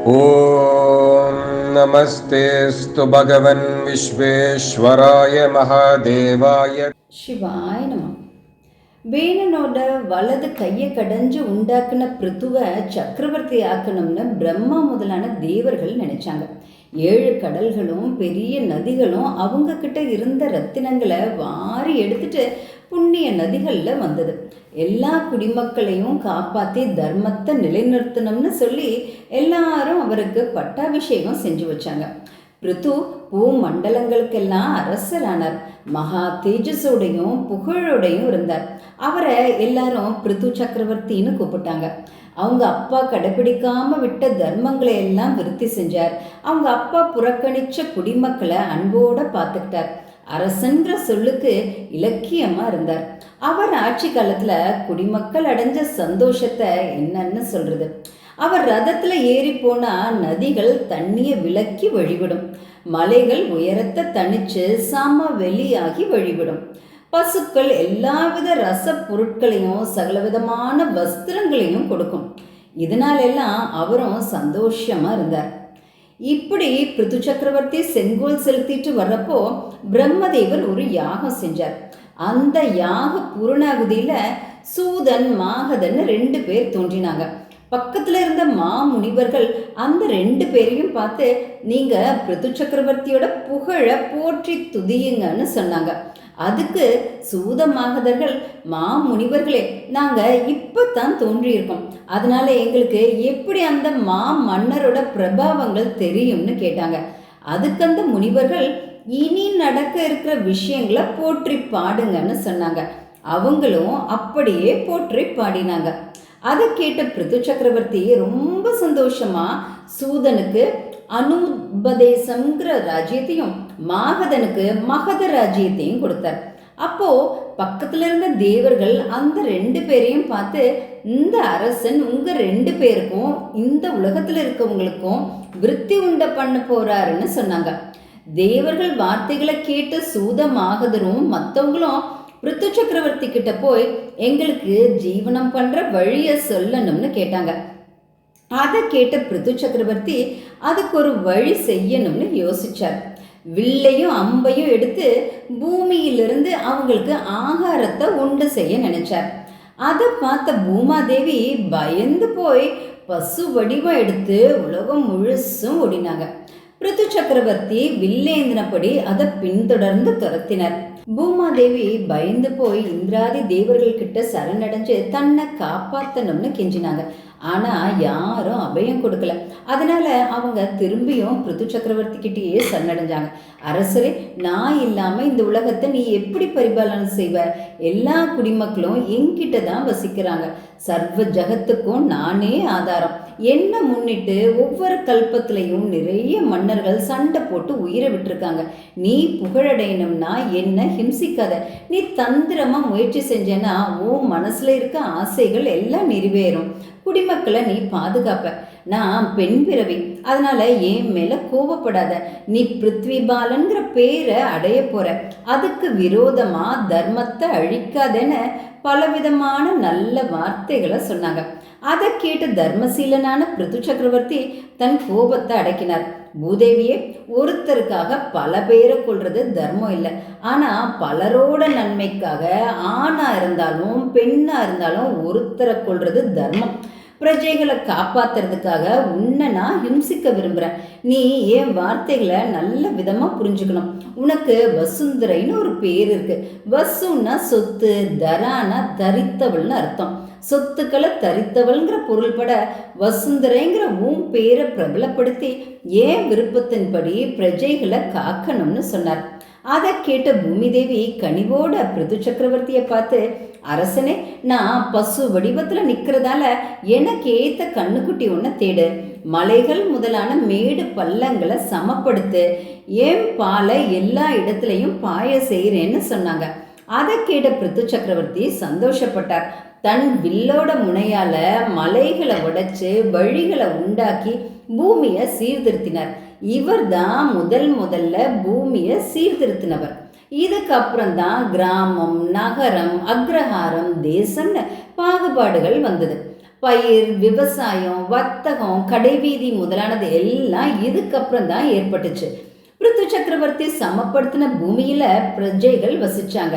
ॐ नमस्तेऽस्तु भगवन् विश्वेश्वराय महादेवाय சிவாய நம வேணனோட வலது கையை கடைஞ்சு உண்டாக்குன பிருத்துவ சக்கரவர்த்தி ஆக்கணும்னு பிரம்மா முதலான தேவர்கள் நினைச்சாங்க ஏழு கடல்களும் பெரிய நதிகளும் அவங்க கிட்ட இருந்த ரத்தினங்களை வாரி எடுத்துட்டு புண்ணிய நதிகளில் வந்தது. எல்லா குடிமக்களையும் காப்பாற்றி தர்மத்தை நிலைநிறுத்தணும்னு சொல்லி எல்லாரும் அவருக்கு பட்டாபிஷேகம் செஞ்சு வச்சாங்க. பிருத்து பூ மண்டலங்களுக்கெல்லாம் அரசரானார். மகா தேஜஸோடையும் புகழோடையும் இருந்தார். அவரை எல்லாரும் பிருத்து சக்கரவர்த்தின்னு கூப்பிட்டாங்க. அவங்க அப்பா கடைபிடிக்காம விட்ட தர்மங்களை எல்லாம் விருத்தி செஞ்சார். அவங்க அப்பா புறக்கணிச்ச குடிமக்களை அன்போட பார்த்துக்கிட்டார். அரசன்ற சொல்லுக்கு இலக்கியமா இருந்தார். அவர் ஆட்சி காலத்துல குடிமக்கள் அடைஞ்ச சந்தோஷத்தை என்னன்னு சொல்றது. அவர் ரதத்துல ஏறி போனா நதிகள் தண்ணியை விலக்கி வழிவிடும் மலைகள் உயரத்தை தணிச்சு சாம வெளியாகி வழிவிடும் பசுக்கள் எல்லாவித ரச பொருட்களையும் சகலவிதமான வஸ்திரங்களையும் கொடுக்கும். இதனாலெல்லாம் அவரும் சந்தோஷமா இருந்தார். இப்படி பிருது சக்கரவர்த்தி செங்கோல் செலுத்திட்டு வர்றப்போ பிரம்மதேவர் ஒரு யாகம் செஞ்சார். அந்த யாக பூரணாகுதியில சூதன் மாகதன் ரெண்டு பேர் தோன்றினாங்க. பக்கத்தில் இருந்த மாமுனிவர்கள் அந்த ரெண்டு பேரையும் பார்த்து நீங்கள் பிருது சக்கரவர்த்தியோட புகழை போற்றி துதியுங்கன்னு சொன்னாங்க. அதுக்கு சூத மாகதர்கள் மாமுனிவர்களே நாங்க இப்பதான் தோன்றியிருக்கோம். அதனால எங்களுக்கு எப்படி அந்த மா மன்னரோட பிரபாவங்கள் தெரியும்னு கேட்டாங்க. அதுக்கு அந்த முனிவர்கள் இனி நடக்க இருக்கிற விஷயங்களை போற்றி பாடுங்கன்னு சொன்னாங்க. அவங்களும் அப்படியே போற்றி பாடினாங்க. அதை கேட்ட பிருத்து சக்கரவர்த்தி ரொம்ப சந்தோஷமா சூதனுக்கு அனுபதேசங்கிற ராஜ்யத்தையும் மாகதனுக்கு மகத ராஜ்யத்தையும் கொடுத்தார். அப்போ பக்கத்துல இருந்த தேவர்கள் அந்த ரெண்டு பேரையும் பார்த்து இந்த அரசன் உங்க ரெண்டு பேருக்கும் இந்த உலகத்துல இருக்கவங்களுக்கும் விருத்தி உண்ட பண்ண போறாருன்னு சொன்னாங்க. தேவர்கள் வார்த்தைகளை கேட்டு சூதமாகதரும் மற்றவங்களும் பிருத்து சக்கரவர்த்தி கிட்ட போய் எங்களுக்கு ஜீவனம் பண்ற வழியை சொல்லணும்னு கேட்டாங்க. அதை கேட்ட பிருத்து சக்கரவர்த்தி அதுக்கு ஒரு வழி செய்யணும்னு யோசிச்சார். வில்லையும் அம்பையும் எடுத்து பூமியிலிருந்து அவங்களுக்கு ஆகாரத்தை உண்டு செய்ய நினைச்சார். அதை பார்த்த பூமாதேவி பயந்து போய் பசு வடிவம் எடுத்து உலகம் முழுசும் ஓடினாங்க பிருத்து சக்கரவர்த்தி வில்லேந்தினபடி அதை பின்தொடர்ந்து துரத்தினர். பூமாதேவி பயந்து போய் இந்திராதி தேவர்கள் கிட்ட சரணடைஞ்சு தன்னை காப்பாற்றணும்னு கெஞ்சினாங்க. ஆனால் யாரும் அபயம் கொடுக்கல. அதனால் அவங்க திரும்பியும் பிருத்து சக்கரவர்த்தி கிட்டேயே சரணடைஞ்சாங்க. அரசரே நான் இல்லாமல் இந்த உலகத்தை நீ எப்படி பரிபாலனை செய்வ? எல்லா குடிமக்களும் என்கிட்ட தான் வசிக்கிறாங்க. சர்வ ஜகத்துக்கும் நானே ஆதாரம். என்ன முன்னிட்டு ஒவ்வொரு கல்பத்திலையும் நிறைய மன்னர்கள் சண்டை போட்டு உயிரை விட்டுருக்காங்க. நீ புகழடையணும்னா என்ன? ஹிம்சிக்காத. நீ தந்திரமாக முயற்சி செஞ்சேன்னா உன் மனசில் இருக்க ஆசைகள் எல்லாம் நிறைவேறும். குடிமக்களை நீ பாதுகாப்ப. நான் பெண் பிறவி. அதனால என் மேல கோபப்படாத நீ பிருத்விபாலன்கிற பேரை அடைய போற. அதுக்கு விரோதமா தர்மத்தை அழிக்காதேன்னு பலவிதமான நல்ல வார்த்தைகளை சொன்னாங்க. அதை கேட்டு தர்மசீலனான பிருத்து சக்கரவர்த்தி தன் கோபத்தை அடக்கினார். பூதேவியே ஒருத்தருக்காக பல பேரை கொள்றது தர்மம் இல்லை. ஆனா பலரோட நன்மைக்காக ஆணா இருந்தாலும் பெண்ணா இருந்தாலும் ஒருத்தரை கொள்றது தர்மம். பிரஜைகளை காப்பாத்துறதுக்காக உன்னை நான் ஹிம்சிக்க விரும்புகிறேன் நீ என் வார்த்தைகளை நல்ல விதமாக புரிஞ்சுக்கணும். உனக்கு வசுந்தரைன்னு ஒரு பேர் இருக்குது வசுன்னா சொத்து தரானா தரித்தவள்னு அர்த்தம். சொத்துக்களை தரித்தவள்ங்கிற பொருள்பட வசுந்தரைங்கிற உன் பேரை பிரபலப்படுத்தி ஏன் விருப்பத்தின்படி பிரஜைகளை காக்கணும்னு சொன்னார். அதை கேட்ட பூமிதேவி கனிவோட பிருது சக்கரவர்த்தியை பார்த்து அரசனே நான் பசு வடிவத்தில் நிற்கிறதால எனக்கு ஏத்த கண்ணுக்குட்டி ஒன்று தேடு. மலைகள் முதலான மேடு பள்ளங்களை சமப்படுத்து ஏன் பாலை எல்லா இடத்துலையும் பாய செய்கிறேன்னு சொன்னாங்க. அதை கேட்ட பிரித்து சக்கரவர்த்தி சந்தோஷப்பட்டார். தன் வில்லோட முனையால மலைகளை உடைச்சு வழிகளை உண்டாக்கி பூமியை சீர்திருத்தினார். இவர் தான் முதல் முதல்ல பூமியை சீர்திருத்தினவர். இதுக்கப்புறம் தான் கிராமம் நகரம் அக்ரஹாரம் தேசம்னு பாகுபாடுகள் வந்தது. பயிர் விவசாயம் வர்த்தகம் கடைவீதி முதலானது எல்லாம் இதுக்கப்புறம் தான் ஏற்பட்டுச்சு. பிருத்து சக்கரவர்த்தி சமப்படுத்தின பூமியில பிரஜைகள் வசிச்சாங்க.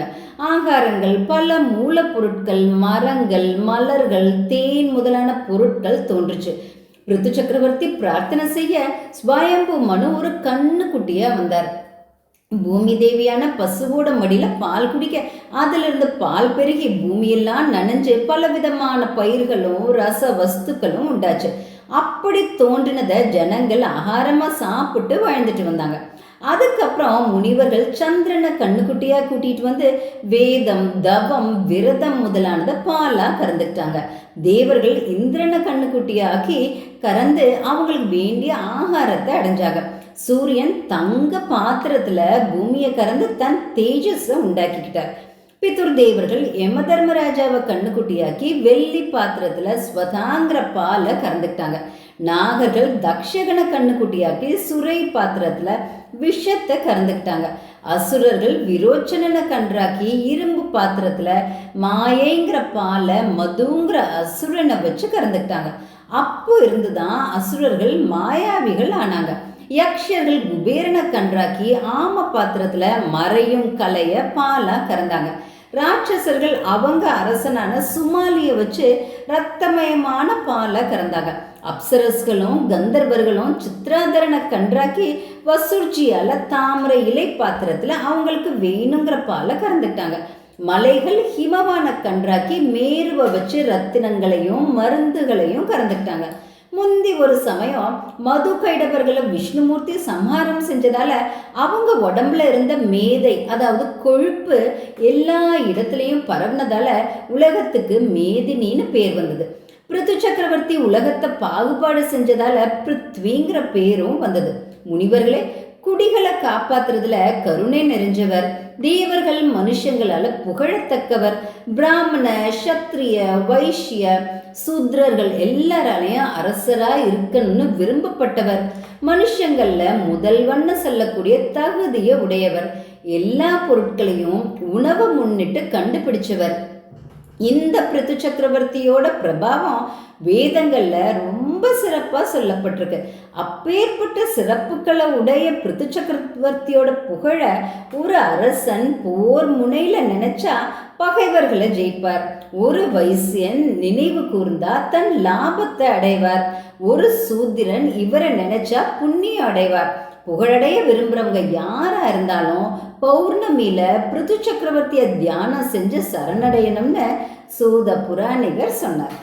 ஆகாரங்கள் பல மூலப்பொருட்கள் மரங்கள் மலர்கள் தேன் முதலான பொருட்கள் தோன்றுச்சு. பிருத்து சக்கரவர்த்தி பிரார்த்தனை செய்ய ஸ்வயம்பு மனு ஒரு கண்ணு குட்டியா வந்தார். பூமி தேவியான பசுவோட மடியில பால் குடிக்க அதுல இருந்து பால் பெருகி பூமியெல்லாம் நனைஞ்சு பலவிதமான பயிர்களும் ரச வஸ்துக்களும் உண்டாச்சு. அப்படி தோன்றினதை ஜனங்கள் ஆகாரமா சாப்பிட்டு வாழ்ந்துட்டு வந்தாங்க. அதுக்கப்புறம் முனிவர்கள் சந்திரனை கண்ணுக்குட்டியா கூட்டிட்டு வந்து வேதம் தவம் விரதம் முதலானதை பாலா கறந்துட்டாங்க. தேவர்கள் இந்திரனை கண்ணுக்குட்டியாக்கி கறந்து அவங்களுக்கு வேண்டிய ஆகாரத்தை அடைஞ்சாங்க. சூரியன் தங்க பாத்திரத்துல பூமியை கறந்து தன் தேஜஸை உண்டாக்கிக்கிட்டார். பித்தூர் தேவர்கள் யம தர்மராஜாவை கண்ணுக்குட்டியாக்கி வெள்ளி பாத்திரத்துல ஸ்வதாங்கிற பாலை கறந்துக்கிட்டாங்க. நாகர்கள் தக்ஷகனை கண்ணுக்குட்டியாக்கி சுரை பாத்திரத்துல விஷத்தை கறந்துக்கிட்டாங்க. அசுரர்கள் விரோச்சனனை கன்றாக்கி இரும்பு பாத்திரத்துல மாயைங்கிற பாலை மதுங்கிற அசுரனை வச்சு கறந்துக்கிட்டாங்க. அப்போ இருந்துதான் அசுரர்கள் மாயாவிகள் ஆனாங்க. யக்ஷர்கள் குபேரனை கன்றாக்கி ஆம பாத்திரத்துல மறையும் கலைய பாலா கறந்தாங்க. ராட்சசர்கள் அவங்க அரசனான சுமாலிய வச்சு ரத்தமயமான பாலை கறந்தாங்க. அப்சரஸ்களும் கந்தர்வர்களும் சித்ராதரனை கன்றாக்கி வசூர்ச்சியால தாமரை இலை பாத்திரத்துல அவங்களுக்கு வேணுங்கிற பாலை கறந்துட்டாங்க. மலைகள் ஹிமவான கன்றாக்கி மேருவை வச்சு ரத்தினங்களையும் மருந்துகளையும் கறந்துட்டாங்க. முந்தி ஒரு சமயம் மது கைடவர்களை விஷ்ணுமூர்த்தி சம்ஹாரம் செஞ்சதால அவங்க உடம்புல இருந்த மேதை அதாவது கொழுப்பு எல்லா இடத்துலையும் பரவுனதால உலகத்துக்கு மேதினின்னு பேர் வந்தது. பிருத்து சக்கரவர்த்தி உலகத்தை பாகுபாடு செஞ்சதால பிருத்விங்கிற பேரும் வந்தது. முனிவர்களே குடிகளை காப்பாத்துறதுல கருணை நிறைஞ்சவர். தேவர்கள் மனுஷங்களால புகழத்தக்கவர். பிராமண சத்திரிய வைஷ்ய சூத்ரர்கள் எல்லாராலையும் அரசரா இருக்கணும்னு விரும்பப்பட்டவர். மனுஷங்கள்ல முதல்வன்னு சொல்லக்கூடிய தகுதிய உடையவர். எல்லா பொருட்களையும் உணவை முன்னிட்டு கண்டுபிடிச்சவர். இந்த பிரித்து சக்கரவர்த்தியோட பிரபாவம் வேதங்கள்ல ரொம்ப ரொம்ப சிறப்பாக சொல்லப்பட்டிருக்கு. அப்பேற்பட்ட சிறப்புகளை உடைய பிருத்து சக்கரவர்த்தியோட புகழ ஒரு அரசன் போர் முனையில் நினைச்சா பகைவர்களை ஜெயிப்பார். ஒரு வைசியன் நினைவு கூர்ந்தா தன் லாபத்தை அடைவார். ஒரு சூத்திரன் இவரை நினைச்சா புண்ணியம் அடைவார். புகழடைய விரும்புகிறவங்க யாராக இருந்தாலும் பௌர்ணமியில் பிருது சக்கரவர்த்தியை தியானம் செஞ்சு சரணடையணும்னு சூத புராணிகர் சொன்னார்.